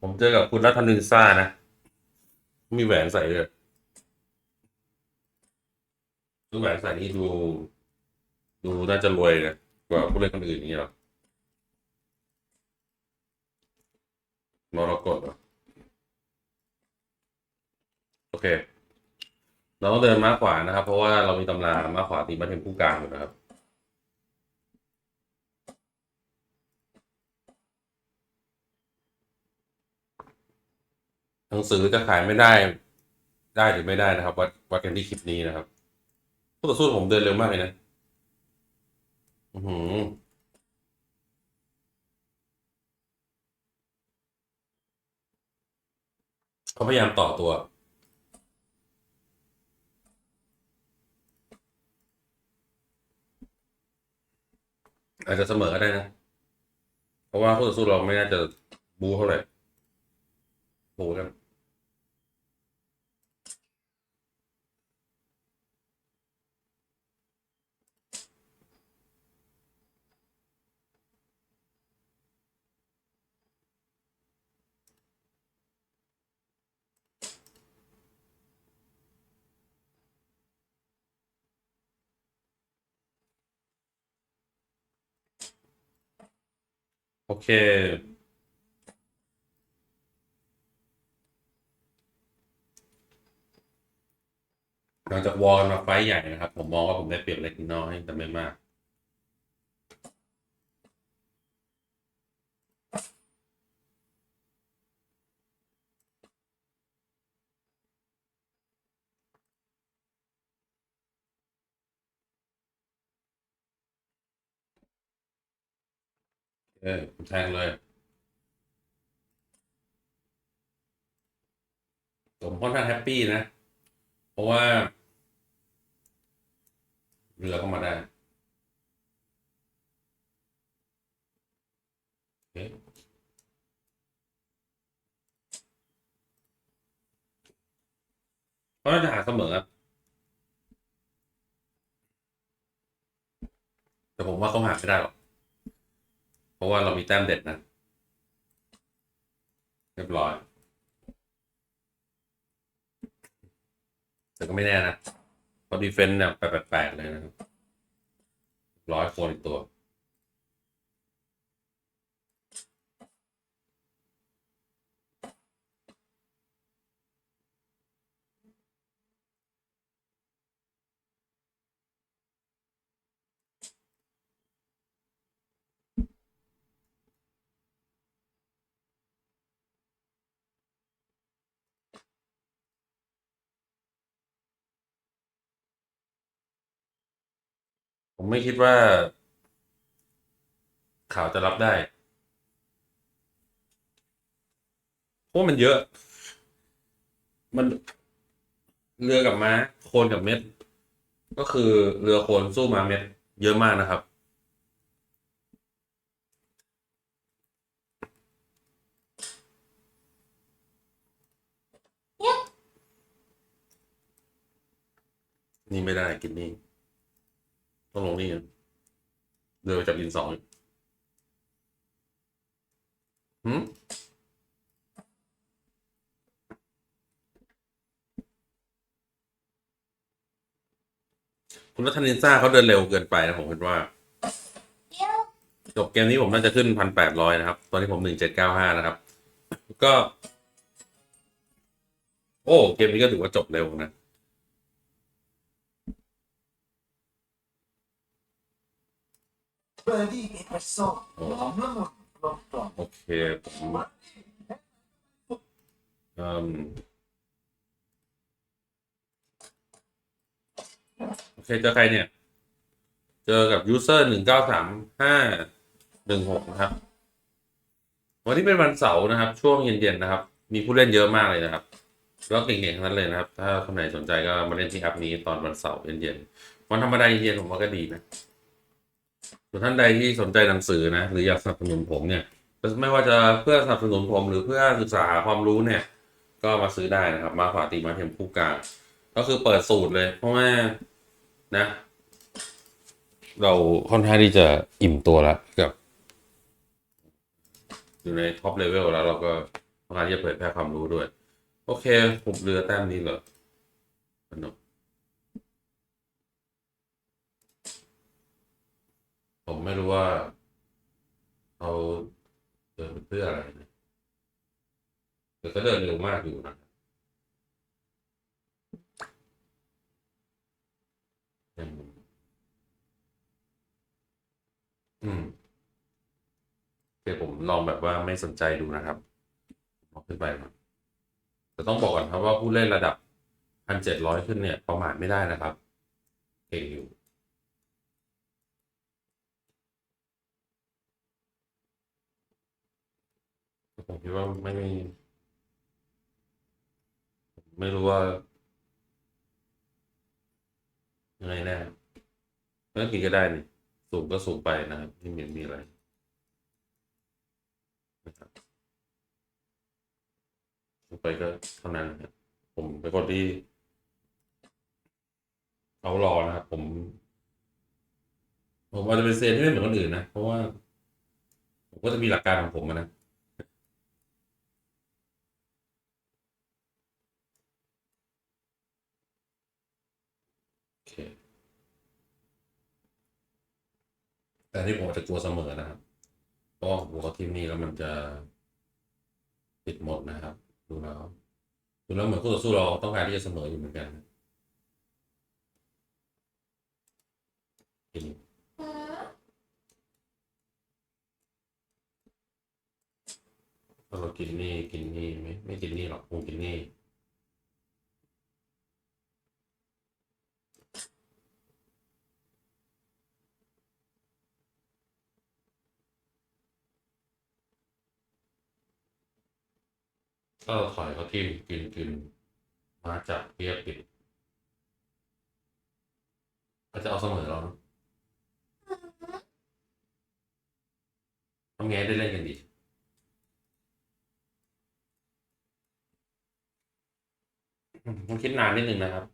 ผมเจอกับคุณรัตนินซ่านะ มีแหวนใส่เลยดูแหวนใส่นี่ดู ดูน่าจะรวยนะกว่าผู้เล่นคนอื่นอย่างนี้หรอมรกตเหรอโอเค เราต้องเดินมาขวานะครับ เพราะว่าเรามีตำรามาขวาตีมาเทมผู้กลางอยู่นะครับ หนังสือจะขายไม่ได้ ได้หรือไม่ได้นะครับ วัดวัดกันที่คลิปนี้นะครับผู้ต่อสู้ผมเดินเร็วมากเลยนะอือหือเขาพยายามต่อตัวอาจจะเสมอก็ได้นะ เพราะว่าคู่ต่อสู้เราไม่น่าจะบูเท่าไหร่บูกัน โอเค หลังจากวอลมาไฟท์ใหญ่นะครับ ผมมองว่าผมได้เปรียบเล็กน้อยแต่ไม่มาก เออผมแทงเลยผมค่อนข้างแฮปปี้นะ เพราะว่า เรือเข้ามาได้เพราะน่าจะหาเสมอ แต่ผมว่าเขาหาไม่ได้หรอก เพราะว่าเรามีแต้มเด็ดนะ เรียบร้อย แต่ก็ไม่แน่นะเพราะดีเฟนต์เนี่ยแปลกๆเลยนะครับ ร้อยคนอีกตัว ผมไม่คิดว่า ข่าวจะรับได้เพราะมันเยอะ มันเรือกับม้า โคนกับเม็ด ก็คือเรือโคนสู้ม้าเม็ด เยอะมากนะครับ นี่ไม่ได้กินนี่ ต้องลงนี่นะเดินไปจับอินสองอีกหืมคุณรัตนินซ่าเขาเดินเร็วเกินไปนะผมคิดว่าจบเกมนี้ผมน่าจะขึ้นพันแปดร้อยนะครับ ตอนนี้ผมหนึ่งเจ็ดเก้าห้านะครับ ก็ โอ้ เกมนี้ก็ถือว่าจบเร็วนะ เบ อร์ดี้เอสเปรสโซ่หอมละมุนลมกล่อมโอเคผมเอ่มโอเคเจอใครเนี่ย เจอกับยูเซอร์หนึ่งเก้าสามห้าหนึ่งหกนะครับ วันนี้เป็นวันเสาร์นะครับ ช่วงเย็นๆนะครับ มีผู้เล่นเยอะมากเลยนะครับแล้วเก่งๆทั้งนั้นเลยนะครับ ถ้าคนไหนสนใจก็มาเล่นที่แอปนี้ตอนวันเสาร์เย็นๆวันธรรมดาเย็นๆผมว่าก็ดีนะ ส่วนท่านใดที่สนใจหนังสือนะหรืออยากสนับสนุนผมเนี่ยไม่ว่าจะเพื่อสนับสนุนผมหรือเพื่อศึกษาหาความรู้เนี่ย ก็มาซื้อได้นะครับ มาขวาตีมาเทมคู่กลางก็คือเปิดสูตรเลย เพราะว่านะ เราค่อนข้างที่จะอิ่มตัวแล้วกับ อยู่ในท็อปเลเวลแล้ว เราก็ต้องการที่จะเผยแพร่ความรู้ด้วย โอเค ผมเรือแต้มนี้เหรอสนุก ผมไม่รู้ว่าเขาเดินเพื่ออะไรนะแต่ก็เดินเร็วมากอยู่นะอืมอืมโอเคผมลองแบบว่าไม่สนใจดูนะครับลองขึ้นไปครับแต่ต้องบอกก่อนครับว่าผู้เล่นระดับพันเจ็ดร้อยขึ้นเนี่ย ประมาทไม่ได้นะครับ เก่งอยู่ คิดว่าไม่ไม่ไม่รู้ว่ายังไงแน่เมื่อกี้ก็ได้นี่สูงก็สูงไปนะครับไม่มีมีอะไรนะครับสูงไปก็เท่านั้นครับผมเป็นคนที่เอารอนะครับผม ผมอาจจะเป็นเซนที่ไม่เหมือนคนอื่นนะ เพราะว่า ผมก็จะมีหลักการของผมนะ เค แต่ที่ผมจะกลัวเสมอนะครับ เพราะว่าผมกับทีมนี้แล้วมันจะติดหมดนะครับ ดูแล้วดูแล้วเหมือนคู่ต่อสู้เราต้องการที่จะเสมออยู่เหมือนกันทีนี้ถ้าเรากินนี่กินนี่ไม่ไม่กินนี่หรอกคงกินนี่ ก็ถอยเขาทิมกินกินมาจับเปียกปิดเขาจะเอาเสมอเราเนอะทำไงได้เล่นกันดีผมคิดนานนิดนึงนะครับ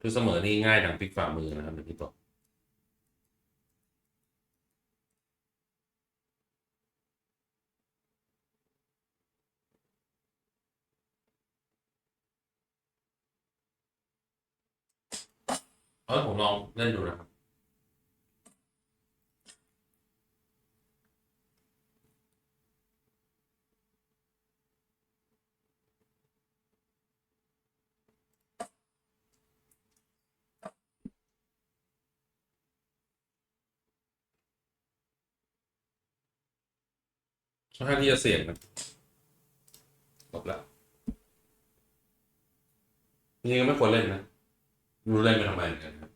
คือเสมอนี่ง่ายดังพลิกฝ่ามือนะครับอย่างที่บอก เออผมลองเล่นดูนะครับค่อนข้างที่จะเสี่ยงนะจบละจริงๆก็ไม่ควรเล่นนะ รู้เล่นไปทำไมเหมือนกันครับ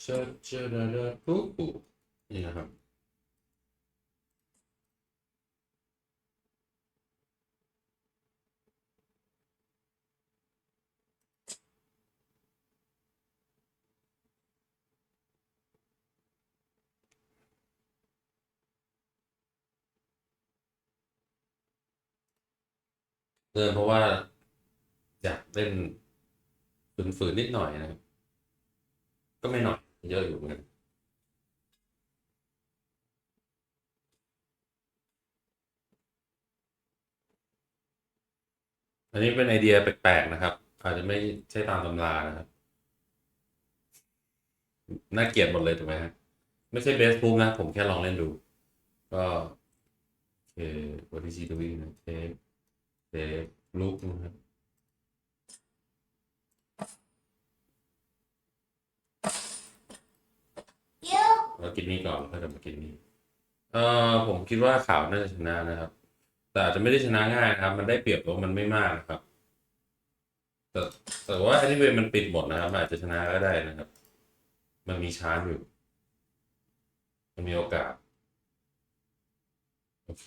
เชิดเชดเดดปุ๊บปุ๊นี่นะครับเดินเพราะว่า อยากเล่นฝืนๆนิดหน่อยนะครับ ก็ไม่หน่อยเยอะอยู่เหมือนกันอันนี้เป็นไอเดียแปลกๆนะครับ อาจจะไม่ใช่ตามตำรานะครับ น่าเกลียดหมดเลยถูกไหมฮะไม่ใช่เบสพูนะ ผมแค่ลองเล่นดู ก็โอเค what is he doing นะเทปเทปลุกนะครับ เรา กินนี่ก่อนแล้วค่อยกลับมากินนี่เอ่อผมคิดว่าข่าวน่าจะชนะนะครับ แต่อาจจะไม่ได้ชนะง่ายนะครับ มันได้เปรียบแต่ว่ามันไม่มากนะครับ แต่แต่ว่าแอนิเมมันปิดหมดนะครับ อาจจะชนะก็ได้นะครับ มันมีชาร์จอยู่ มันมีโอกาส โอเค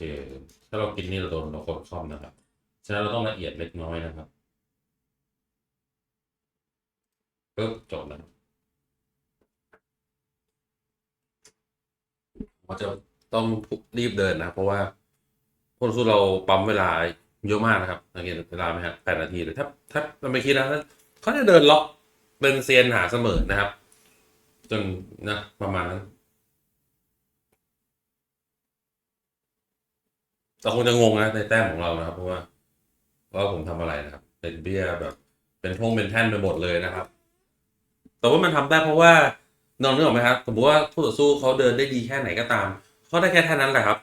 ถ้าเรากินนี่เราโดนเราคนคอมนะครับฉะนั้นเราต้องละเอียดเล็กน้อยนะครับปึ๊บจบแล้ว เราจะต้องรีบเดินนะเพราะว่าคนสู้เราปั๊มเวลาเยอะมากนะครับสังเกตเวลาไหมฮะแปดนาทีเลยถ้าถ้าเราไม่คิดนะเขาจะเดินล็อกเป็นเซียนหาเสมอนะครับ จนนะประมาณนั้นเราคงจะงงนะในแต้มของเรานะครับ เพราะว่าว่าผมทำอะไรนะครับ เป็นเบี้ยแบบ เป็นพงเป็นแท่นไปหมดเลยนะครับ แต่ว่ามันทำได้เพราะว่า น้องนึกออกไหมครับสมมติว่าผู้ต่อสู้เขาเดินได้ดีแค่ไหนก็ตามเขาได้แค่เท่านั้นแหละครับ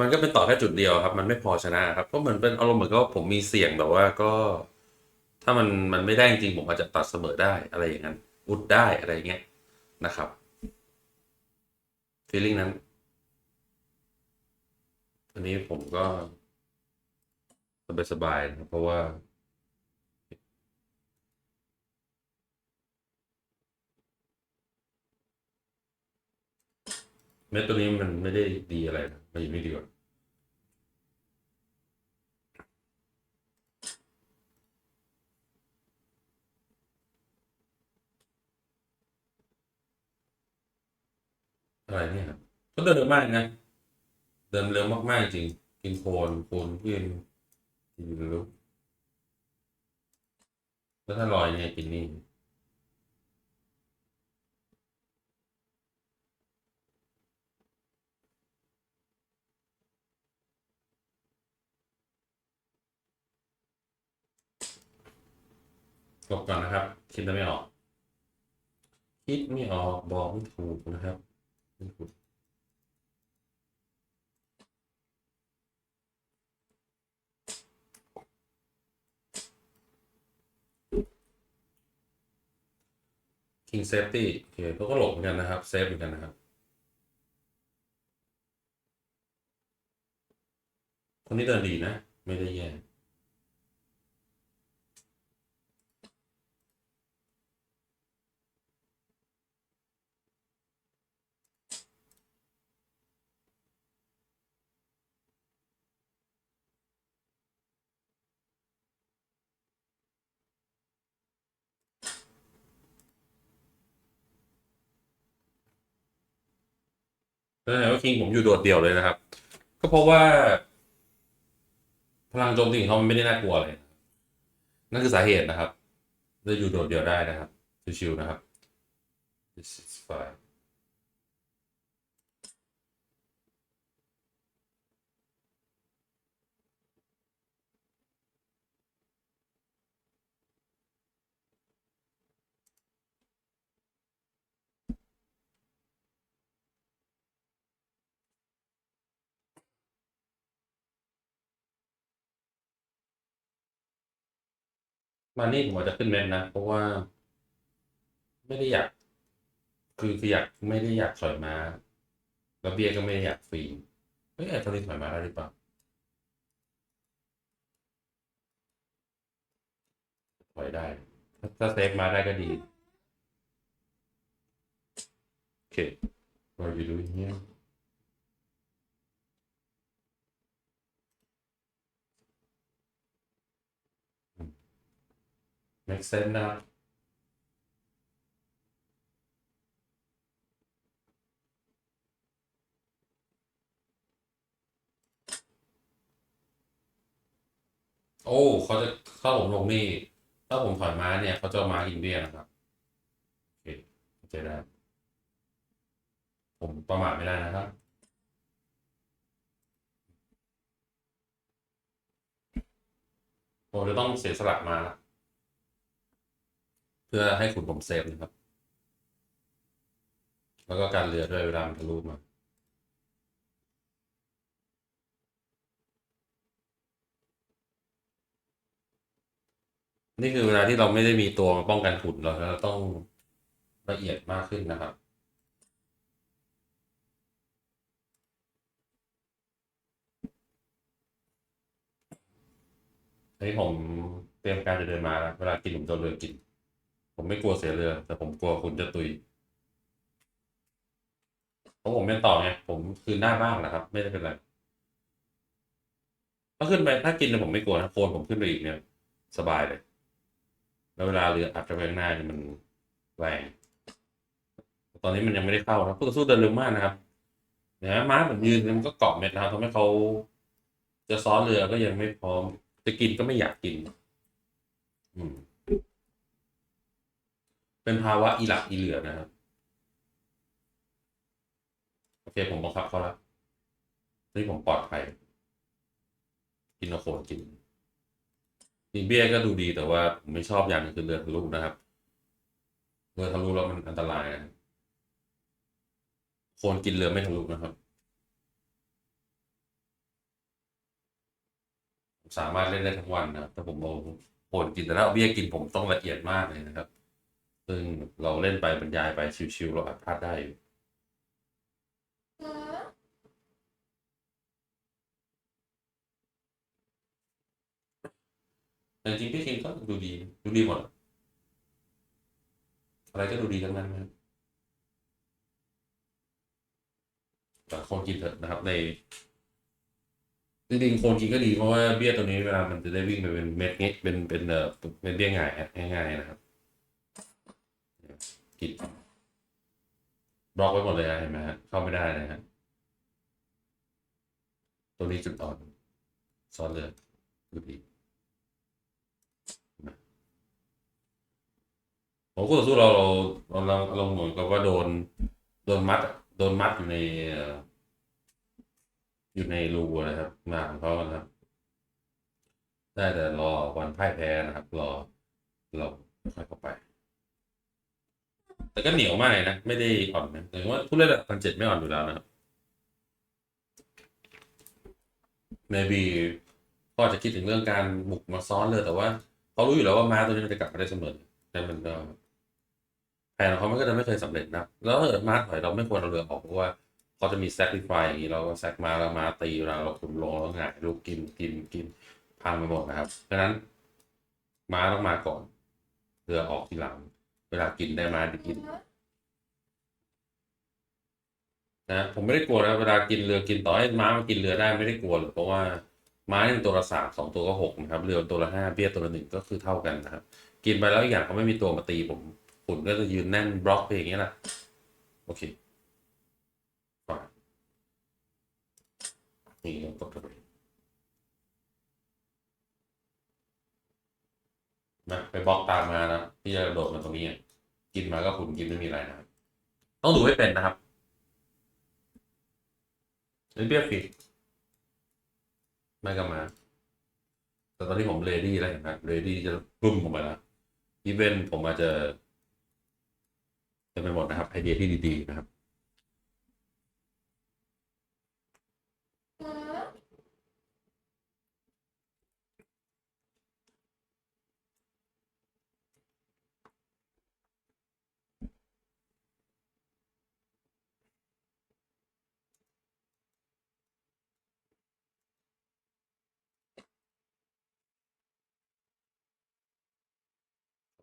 มันก็เป็นต่อแค่จุดเดียวครับ มันไม่พอชนะครับก็เหมือนเป็นอารมณ์เหมือนกับว่าผมมีเสี่ยงแบบว่าก็ ถ้ามันมันไม่ได้จริงผมอาจจะตัดเสมอได้อะไรอย่างนั้น อุดได้อะไรอย่างเงี้ยนะครับฟีลลิ่งนั้นอันนี้ผมก็สบายๆนะเพราะว่า เม็ดตัวนี้มันไม่ได้ดีอะไรนะมันอยู่นี่ดีกว่าอะไรเนี่ยครับก็เดินเร็วมากนะ เดินเร็วมากๆจริง กินโคลนโคลนกินกินเร็วแล้วถ้าลอยเนี่ยกินนี่ จบก่อนนะครับ คิดไม่ออก คิดไม่ออกบอกไม่ถูกนะครับไม่ถูกคิงเซฟตี้โอเคเขาก็หลบเหมือนกันนะครับ เซฟเหมือนกันนะครับคนนี้เดินดีนะ ไม่ได้แย่ แสดงว่าคิงผมอยู่โดดเดี่ยวเลยนะครับ ก็เพราะว่า พลังโจมตีของเขามันไม่ได้น่ากลัวเลยนั่นคือสาเหตุนะครับจะอยู่โดดเดี่ยวได้นะครับชิวๆนะครับ This is fine มานี่ผมอาจจะขึ้นเมนนะ เพราะว่า ไม่ได้อยาก คือคืออยากไม่ได้อยากถอยมาแล้วเบียร์ก็ไม่ได้อยากฟรีเฮ้ยไอ้ตอนนี้ถอยมาได้หรือเปล่าถอยได้ ถ้าถ้าเซฟมาได้ก็ดีโอเค what are you doing here make sense นะครับโอ้เขาจะถ้าผมลงนี่ ถ้าผมถอยม้าเนี่ยเขาจะมาอินเดียนะครับ โอเคเข้าใจได้ผมประมาทไม่ได้นะครับ ผมจะต้องเสียสละมาละ พื่อให้ขุนผมเซฟนะครับ แล้วก็การเรือด้วยเวลามันทะลุมานี่คือเวลาที่เราไม่ได้มีตัวมาป้องกันขุนเราเราต้องละเอียดมากขึ้นนะครับ อันนี้ผมเตรียมการจะเดินมาแล้วเวลากินผมจะเรือกิน ผมไม่กลัวเสียเรือ แต่ผมกลัวคุณจะตุยเพราะผมเป็นต่อไงผมคืนหน้าบ้างนะครับ ไม่ได้เป็นไรถ้าขึ้นไปถ้ากินเนี่ยผมไม่กลัวนะโคนผมขึ้นไปอีกเนี่ย สบายเลย แล้วเวลาเรืออัดไปข้างหน้าเนี่ยมันแรงตอนนี้มันยังไม่ได้เข้านะผู้ต่อสู้เดินเร็วมากนะครับเนี่ยม้าผมยืนมันก็เกาะเม็ดนะครับทำให้เขาจะซ้อนเรือก็ยังไม่พร้อม จะกินก็ไม่อยากกิน อืม เป็นภาวะอีหลักอีเหลือนะครับ โอเคผมบังคับเขาแล้วนี่ผมปลอดภัย กินเอโคนกินนิเบี้ยก็ดูดีแต่ว่าผมไม่ชอบอย่างหนึงคือเรือทะลุนะครับ เรือทะลุแล้วมันอันตรายนะโคนกินเรือไม่ทะลุนะครับ สามารถเล่นได้ทั้งวันนะแต่ผมเอโคนกินแต่ถ้าเอาเบี้ยกินผมต้องละเอียดมากเลยนะครับ ซึ่งเราเล่นไปบรรยายไปชิวๆเราอาจพลาดได้อยู่แต่จริงพี่คิงก็ดูดีดูดีหมดอะไรก็ดูดีทั้งนั้นนะครับแต่คนกินเถอะนะครับ ในจริงๆคนกินก็ดีเพราะว่าเบี้ยตัวนี้เวลามันจะได้วิ่งไปเป็นเม็ดเงี้ยเป็นเป็นเออเป็นเบี้ยง่ายง่ายๆนะครับ กินบล็อกไว้หมดเลยนะเห็นไหมฮะเข้าไม่ได้เลยฮะตัวนี้จุดอ่อนซอนเลยดูดีผมคู่ต่อสู้เราเราเราเราเราเหมือนกับว่าโดนโดนมัด โดนมัดอยู่ในอยู่ในรูนะครับหมาของเขานะครับ ได้แต่รอวันพ่ายแพ้นะครับ รอเราค่อยเข้าไป แต่ก็เหนียวมากเลยนะ ไม่ได้อ่อนนะแต่ว่าผู้เล่นระดับพันเจ็ดไม่อ่อนอยู่แล้วนะครับ maybe ก็อาจะคิดถึงเรื่องการบุกมาซ้อนเลยแต่ว่าเขารู้อยู่แล้วว่าม้าตัวนี้มันจะกลับมาได้เสมอแล้วมันก็แผนของเขามันก็จะไม่เคยสำเร็จนะแล้วถ้าเกิดม้าถอยเราไม่ควรเอาเรือออกเพราะว่าเขาจะมี sacrifice อย่างนี้เราก็แซกมาแล้วมาตีเวลาเราขุนลงแล้วหงายลูกกินกินกินพังไปหมดนะครับดังนั้นม้าต้องมาก่อน เรือออกทีหลัง เวลากินได้มาได้กิน นะผมไม่ได้กลัวนะเวลากินเรือกินต่อให้ม้ามันกินเรือได้ไม่ได้กลัวหรอกเพราะว่าม้าหนึ่งตัวละสามสองตัวก็หกนะครับเรือตัวละห้าเบี้ยตัวละหนึ่งก็คือเท่ากันนะครับ กินไปแล้วอีกอย่างเขาไม่มีตัวมาตีผมขุนก็จะยืนแน่นบล็อกไปอย่างเงี้ยแหละโอเคฝ่ายนี่เรากดเข้าไป นะไปบล็อกตามมานะที่จะโดดมาตรงนี้อะกินมาก็ขุนกินไม่มีอะไรนะต้องดูให้เป็นนะครับเล่นเบี้ยฟรีไม่ก็มา แต่ตอนนี้ผมเรดี้แล้วเห็นไหมเรดี้จะบึ้มออกมาแล้วอีเวนผมอาจจะจะไปหมดนะครับไอเดียที่ดีๆนะครับ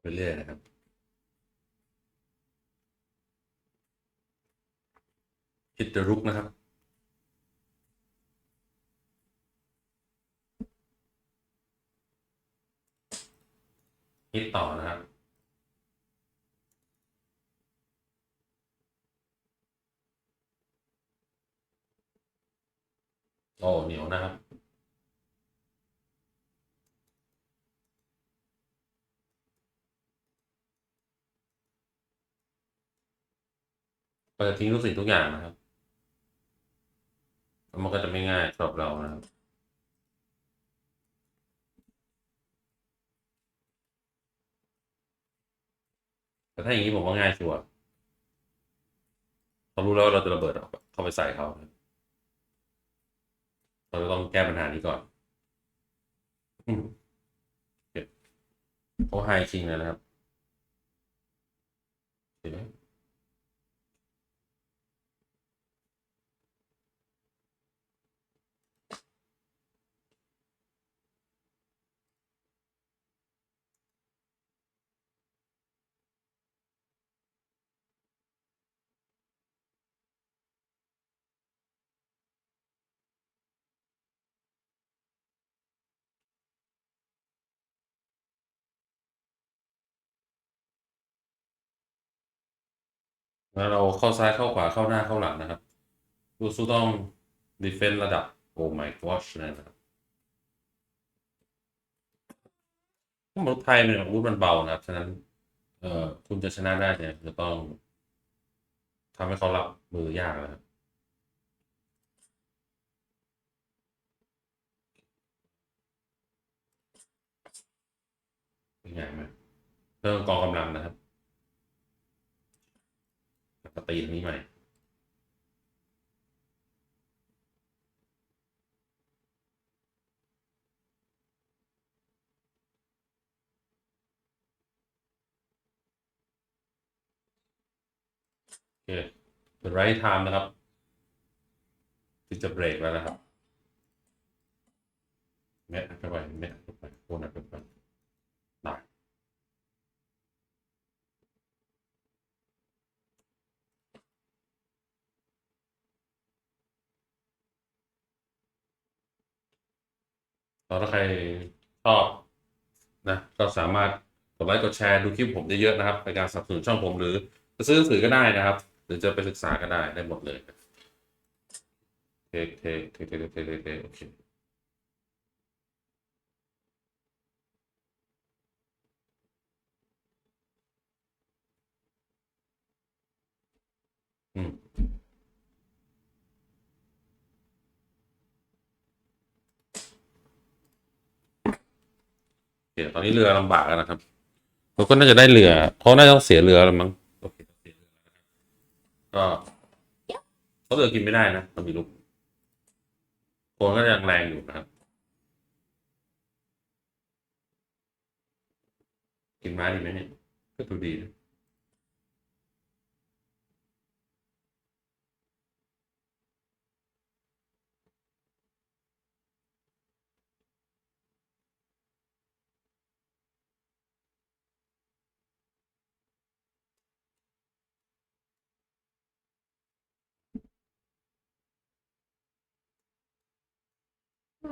ไปเรื่อยนะครับฮิตเดรุกนะครับฮิตต่อนะครับโอ้เหนียวนะครับ ก็จะทิ้งทุกสิ่งทุกอย่างนะครับมันก็จะไม่ง่ายสำหรับเรานะครับแต่ถ้าอย่างนี้ผมว่าง่ายชัวร์เขารู้แล้วเราจะระเบิดเข้าไปใส่เขาเราจะต้องแก้ปัญหานี้ก่อนเขาไฮคิงเลยนะครับเห็นไหม แล้วเราเข้าซ้ายเข้าขวาเข้าหน้าเข้าหลังนะครับลูกสู้ต้องดีเฟนต์ระดับโอ้ my gosh นะครับรุถไทยเป็นอาวุธมันเบานะครับ ฉะนั้น เอ่อคุณจะชนะได้เนี่ยจะต้องทำให้เขารับมือยากนะครับเป็นไหมเพิ่มกองกำลังนะครับ ตีตรงนี้ใหม่เค the right time นะครับ ที่จะเบรกแล้วนะครับแมะเข้าไปแมะเข้าไปโคนเข้าไปได้ แล้วถ้าใครชอบนะก็สามารถกดไลค์กดแชร์ดูคลิปผมได้เยอะนะครับในการสนับสนุนช่องผมหรือจะซื้อหนังสือก็ได้นะครับ หรือจะไปศึกษาก็ได้ได้หมดเลยเทเทคเทคเทคเทคเทคเทคโอเคอืมโอเค ตอนนี้เรือลำบากแล้วนะครับเขาก็น่าจะได้เรือเขาน่าจะต้องเสียเรือแล้วมั้งโอเคเสียเรือแล้วนะครับก็เขาเรือกินไม่ได้นะมันมีลูกคนก็ยังแรงอยู่นะครับ กินไม้ดีไหมเนี่ยก็ดูดีนะ โอ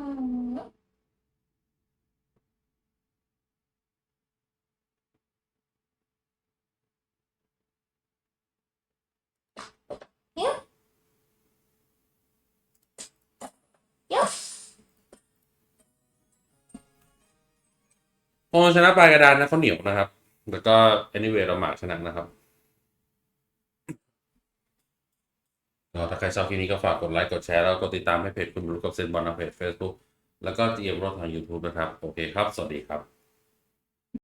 ชนะปลายกระดานนะเขาเหนียวนะครับ แล้วก็ anyway เราหมากชนะนะครับ ถ้าใครชอบคลิปนี้ก็ฝากกดไลค์ กดแชร์ แล้วก็กดติดตามให้เพจคุณบรูกับเซนบอลทางเพจ Facebook แล้วก็เจียมรถทาง YouTube นะครับ โอเคครับ สวัสดีครับ